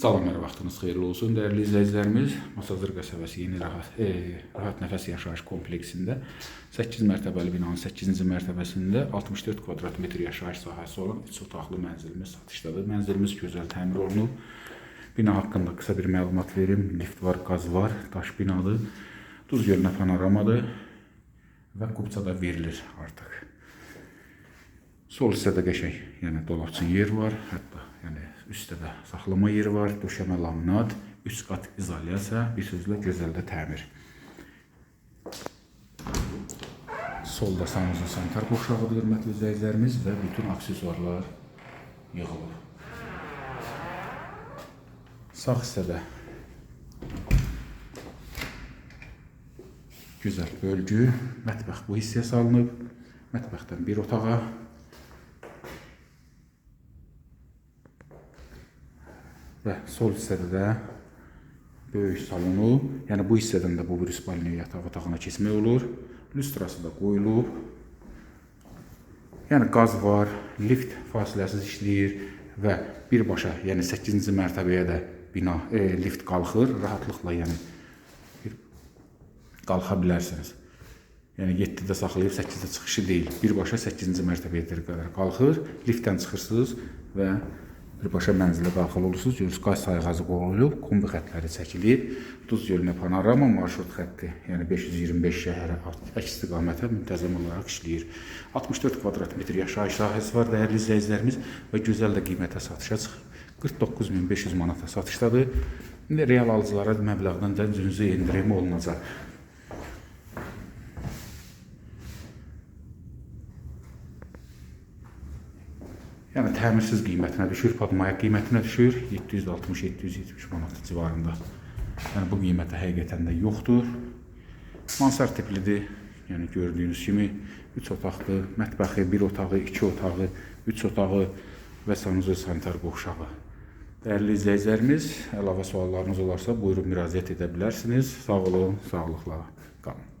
Salam, hər vaxtınız xeyirli olsun, dəyərli izləyicilərimiz. Masazır qəsəbəsi yeni rahat, e, rahat nəfəs yaşayış kompleksində 8 mərtəbəli binanın 8-ci mərtəbəsində 64 kvadrat metr yaşayış sahəsi olan 3 otaqlı mənzilimiz satışdadır. Mənzilimiz gözəl təmir olunub. Bina haqqında qısa bir məlumat verim. Lift var, qaz var, daş binadır. Duz gölünə panoramadır və kupça da verilir artıq. Sol hissədə qəşəng, yəni dolabçın yer var, hətta yəni üstdə də saxlama yeri var, döşəmə laminat, 3 qat izolyasiya, bir sözlə gözəl də təmir. Solda sanuzun sanitar qovşağıdır hörmətli izləyicilərimiz və bütün aksesuarlar yığılır. Sağ hissədə gözəl bölgü, mətbəx bu hissəyə salınıb. Mətbəxdən bir otağa, və sol hissədə də böyük salonu, yəni bu hissədən də bu bir spalniya yataq otağına keçmək olur. Lüstrası da qoyulub. Yəni qaz var, lift fasiləsiz işləyir və birbaşa, yəni 8-ci mərtəbəyə də bina e, lift qalxır, rahatlıqla yəni bir qalxa bilərsiniz. Yəni 7-də saxlayıb 8-də çıxışı deyil. Birbaşa 8-ci mərtəbəyə qədər qalxır, liftdən çıxırsınız və birbaşa mənzilə daxil olursunuz. Görürsünüz, qaz sayğacı qoyulub, kombi xətləri çəkilib. Duz gölünə panorama marşrut xətti, yəni 525 şəhərə əks istiqamətə müntəzəm olaraq işləyir. 64 kvadrat metr yaşayış sahəsi var dəyərli izləyicilərimiz və gözəl də qiymətə satışa çıxıb. 49500 manata satışdadır. İndi real alıcılara məbləğdən də cüzi endirim olunacaq. Yəni təmirsiz qiymətinə düşür, padmaya qiymətinə düşür 760-770 manat civarında. Yəni bu qiymətə həqiqətən də yoxdur. Mansard tiplidir. Yəni gördüyünüz kimi 3 otaqlı, mətbəxi, 1 otağı, 2 otağı, 3 otağı və sanuzel sanitar qovşağı. Dəyərli izləyicilərimiz, əlavə suallarınız olarsa buyurun müraciət edə bilərsiniz. Sağ olun, sağlıqla qalın.